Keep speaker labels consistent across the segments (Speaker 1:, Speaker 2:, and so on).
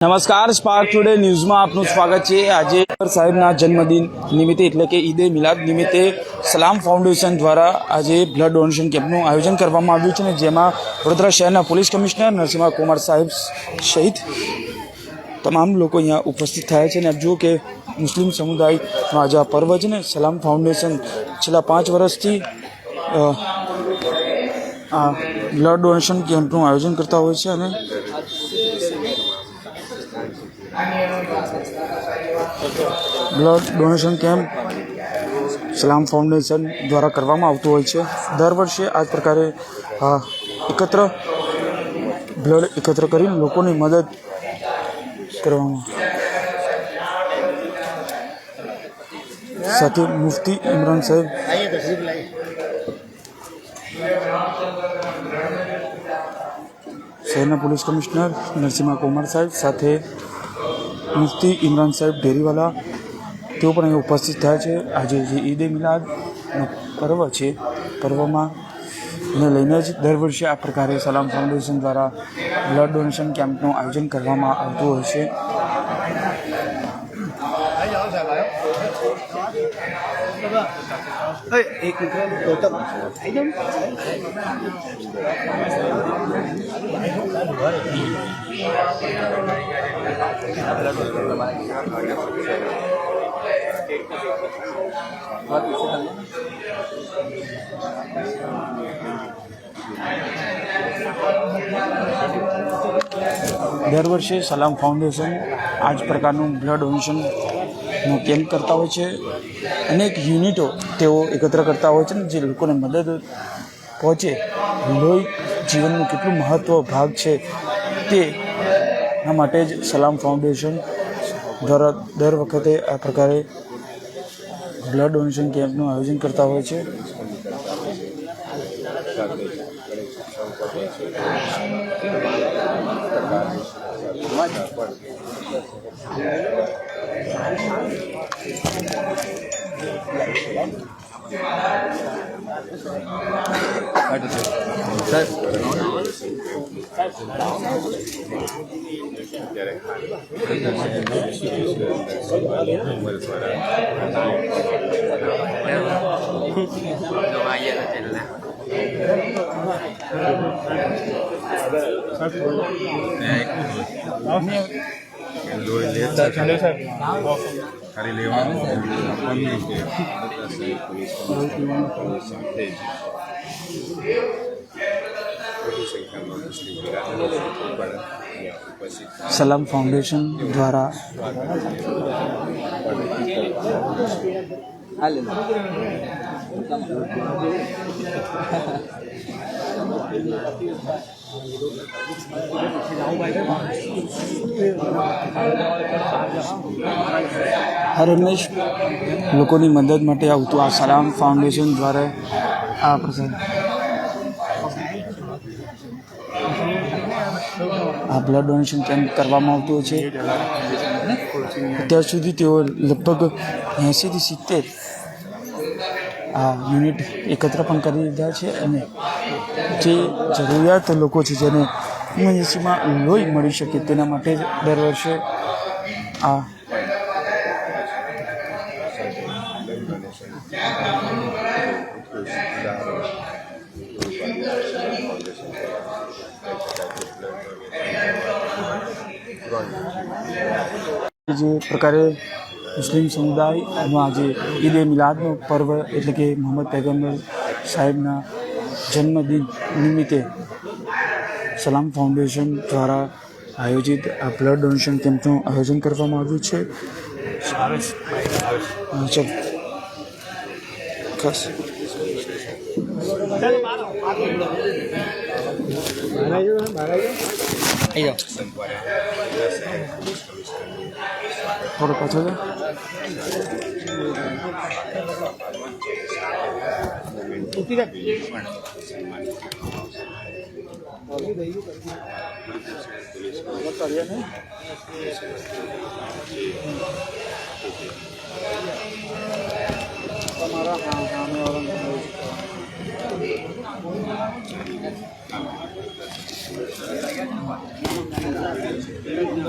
Speaker 1: નમસ્કાર spark today ન્યૂઝમાં આપનું સ્વાગત છે. આજે સાહેબના જન્મદિન નિમિત્તે એટલે કે ઈદે મિલાદ નિમિત્તે સલામ ફાઉન્ડેશન દ્વારા આજે બ્લડ ડોનેશન કેમ્પનું આયોજન કરવામાં આવ્યું છે અને જેમાં વડોદરા શહેરના પોલીસ કમિશનર નરસિંહા કુમાર સાહેબ સહિત તમામ લોકો અહીંયા ઉપસ્થિત થયા છે અને જુઓ કે મુસ્લિમ સમુદાયનો આજે આ પર્વ છે ને, સલામ ફાઉન્ડેશન છેલ્લા પાંચ વર્ષથી આ બ્લડ ડોનેશન કેમ્પનું આયોજન કરતા હોય છે અને blood donation camp Salam foundation દ્વારા કરવામાં આવતું હોય છે. દર વર્ષે આ જ પ્રકારે એકત્ર બ્લડ એકત્ર કરીને લોકોની મદદ કરવામાં સાથે મુફતી ઇમરાન સાહેબ. શહેરના પોલીસ કમિશનર નરસિંહા કુમાર સાહેબ સાથે મુફતી ઇમરાન સાહેબ ડેરીવાલા, તેઓ પણ અહીં ઉપસ્થિત થયા છે. આજે જે ઈદ એ મિલાદ પર્વ છે, પર્વમાં ને લઈને જ દર વર્ષે આ પ્રકારે સલામ ફાઉન્ડેશન દ્વારા બ્લડ ડોનેશન કેમ્પનું આયોજન કરવામાં આવતું હોય છે. દર વર્ષે સલામ ફાઉન્ડેશન આ જ પ્રકારનું બ્લડ ડોનેશનનું કેમ્પ કરતા હોય છે. અનેક યુનિટો તેઓ એકત્ર કરતા હોય છે ને જે લોકોને મદદ પહોંચે. લોહી જીવનનું કેટલું મહત્વ ભાગ છે તે માટે જ સલામ ફાઉન્ડેશન દ્વારા દર વખતે આ પ્રકારે બ્લડ ડોનેશન કેમ્પનું આયોજન કરતા હોય છે.
Speaker 2: ખાલી લેવાનું આપવાનું નહીં કે બધા સહિત પોલીસ પોલીસ સાથે
Speaker 1: સલામ ફાઉન્ડેશન દ્વારા હર હંમેશ લોકોની મદદ માટે આવતું આ સલામ ફાઉન્ડેશન દ્વારા આ પ્રસંગ. આ બ્લડ ડોનેશન કેમ્પ કરવામાં આવતું છે. અત્યાર સુધી તેઓ લગભગ એંશીથી સિત્તેર આ યુનિટ એકત્ર પણ કરી દીધા છે અને જે જરૂરિયાત લોકો છે જેને ઇમરજન્સીમાં લોહી મળી શકે તેના માટે જ દર વર્ષે આ જે પ્રકારે મુસ્લિમ સમુદાયનો આજે ઈદ એ મિલાદનો પર્વ એટલે કે મોહમ્મદ પૈગમ્બર સાહેબના જન્મદિન નિમિત્તે સલામ ફાઉન્ડેશન દ્વારા આયોજિત આ બ્લડ ડોનેશન કેમ્પનું આયોજન કરવામાં આવ્યું છે. હા, ચલો. ખાસ. થોડો પાછો જાઓ. તમારા હા સામે વાળા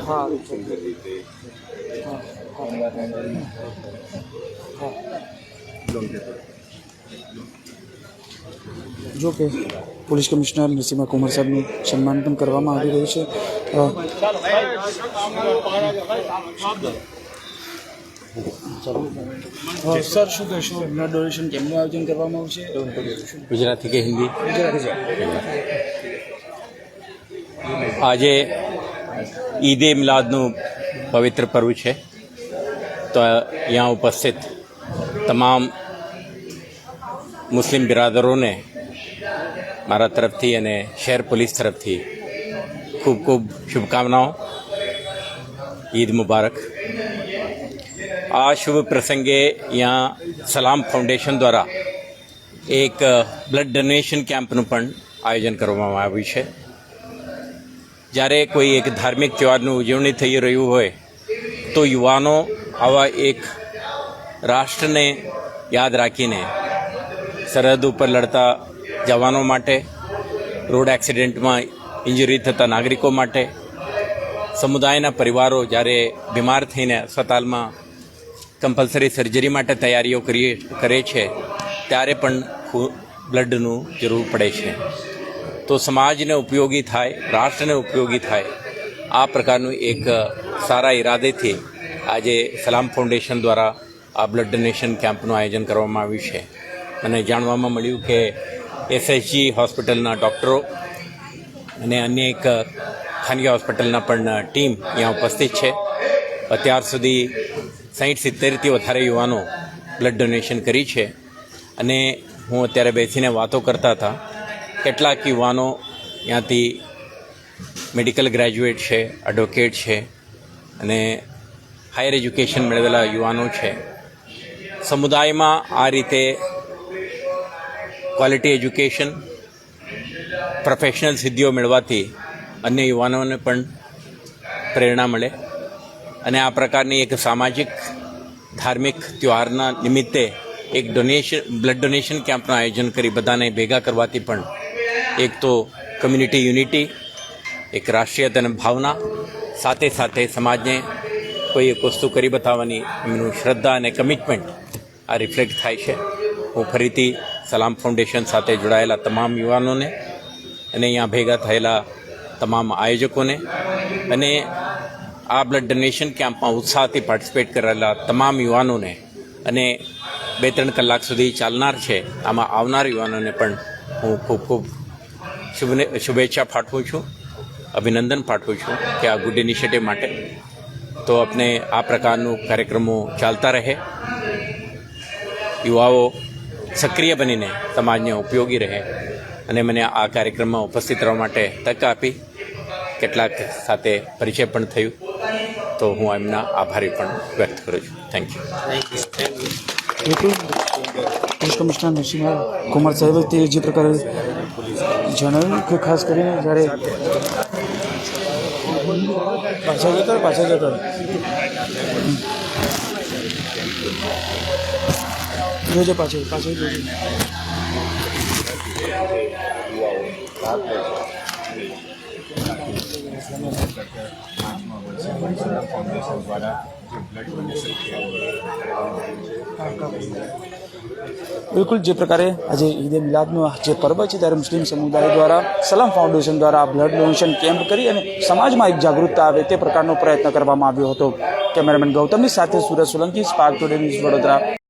Speaker 1: હા
Speaker 2: હા રીતે
Speaker 1: જો કે પોલીસ કમિશનર નરસિંહ કુમાર સાહેબનું સન્માન પણ કરવામાં આવી રહ્યું છે. સર શું કહેશો? બ્લડ ડોનેશન કેમનું આયોજન કરવામાં આવશે
Speaker 3: ગુજરાતી કે હિન્દી? આજે ઈદે મિલાદનું પવિત્ર પર્વ છે. તો અહીંયા ઉપસ્થિત તમામ મુસ્લિમ બિરાદરોને મારા તરફથી અને શહેર પોલીસ તરફથી ખૂબ ખૂબ શુભકામનાઓ. ઈદ મુબારક. આ શુભ પ્રસંગે અહીંયા સલામ ફાઉન્ડેશન દ્વારા એક બ્લડ ડોનેશન કેમ્પનું પણ આયોજન કરવામાં આવ્યું છે. જ્યારે કોઈ એક ધાર્મિક તહેવારની ઉજવણી થઈ રહ્યું હોય, તો યુવાનો આવા એક રાષ્ટ્રને યાદ રાખીને સરહદ ઉપર લડતા જવાનો માટે, રોડ એક્સિડન્ટમાં ઇન્જરી થતા નાગરિકો માટે, સમુદાયના પરિવારો જ્યારે બીમાર થઈને અસ્પતાલમાં કમ્પલસરી સર્જરી માટે તૈયારીઓ કરીએ, કરે છે, ત્યારે પણ બ્લડનું જરૂર પડે છે. તો સમાજને ઉપયોગી થાય, રાષ્ટ્રને ઉપયોગી થાય, આ પ્રકારનું એક સારા ઈરાદેથી આજે સલામ ફાઉન્ડેશન દ્વારા આ બ્લડ ડોનેશન કેમ્પનું આયોજન કરવામાં આવ્યું છે. અને જાણવામાં મળ્યું કે એસએચજી હોસ્પિટલના ડૉક્ટરો અને અન્ય એક ખાનગી હોસ્પિટલના પણ ટીમ અહીંયા ઉપસ્થિત છે. અત્યાર સુધી સાહીઠ સિત્તેરથી વધારે યુવાનો બ્લડ ડોનેશન કરી છે અને હું અત્યારે બેસીને વાતો કરતા હતા. કેટલાક યુવાનો ત્યાંથી મેડિકલ ગ્રેજ્યુએટ છે, એડવોકેટ છે અને હાયર એજ્યુકેશન મેળવેલા યુવાનો છે. સમુદાયમાં આ રીતે ક્વોલિટી એજ્યુકેશન પ્રોફેશનલ સિદ્ધિઓ મેળવાથી અન્ય યુવાનોને પણ પ્રેરણા મળે. અને આ પ્રકારની એક સામાજિક, ધાર્મિક તહેવારના નિમિત્તે એક ડોનેશન બ્લડ ડોનેશન કેમ્પનું આયોજન કરી બધાને ભેગા કરવાથી પણ એક તો કમ્યુનિટી યુનિટી એક રાષ્ટ્રીયતાની ભાવના, સાથે સાથે સમાજને કોઈ એક વસ્તુ કરી બતાવવાની એમનું શ્રદ્ધા અને કમિટમેન્ટ આ રિફ્લેક્ટ થાય છે. હું ફરીથી સલામ ફાઉન્ડેશન સાથે જોડાયેલા તમામ યુવાનોને અને અહીંયા ભેગા થયેલા તમામ આયોજકોને અને આ બ્લડ ડોનેશન કેમ્પમાં ઉત્સાહથી પાર્ટિસિપેટ કરેલા તમામ યુવાનોને અને બે ત્રણ કલાક સુધી ચાલનાર છે, આમાં આવનાર યુવાનોને પણ હું ખૂબ ખૂબ શુભને, શુભેચ્છા પાઠવું છું, અભિનંદન પાઠવું છું કે આ ગુડ ઇનિશિયેટિવ માટે. તો આપણે આ પ્રકારનું કાર્યક્રમો ચાલતા રહે. યુવાઓ સક્રિય બનીને સમાજને ઉપયોગી રહે અને મને આ કાર્યક્રમમાં ઉપસ્થિત રહેવા માટે તક આપી કેટલાક સાથે પરિચય પણ થયું. તો હું એમના આભારી પણ વ્યક્ત કરું છું. Thank you
Speaker 1: police commissioner Narsinh Kumar સાહેબે તે જે પ્રકારે જણાવ્યું કે ખાસ કરીને જ્યારે પાછા જતા પાછા જતા. જોજો પાછળ પાછળ જોજો
Speaker 2: ફાઉન્ડેશન દ્વારા જે બ્લડ ડોનેશન
Speaker 1: બિલકુલ જે પ્રકારે આજે ઈદે મિલાદનું જે પર્વ છે ત્યારે મુસ્લિમ સમુદાય દ્વારા સલામ ફાઉન્ડેશન દ્વારા બ્લડ ડોનેશન કેમ્પ કરી અને સમાજમાં એક જાગૃતતા આવે તે પ્રકારનો પ્રયત્ન કરવામાં આવ્યો હતો. કેમેરામેન ગૌતમની સાથે Surat Solanki, Spark Today News Vadodara.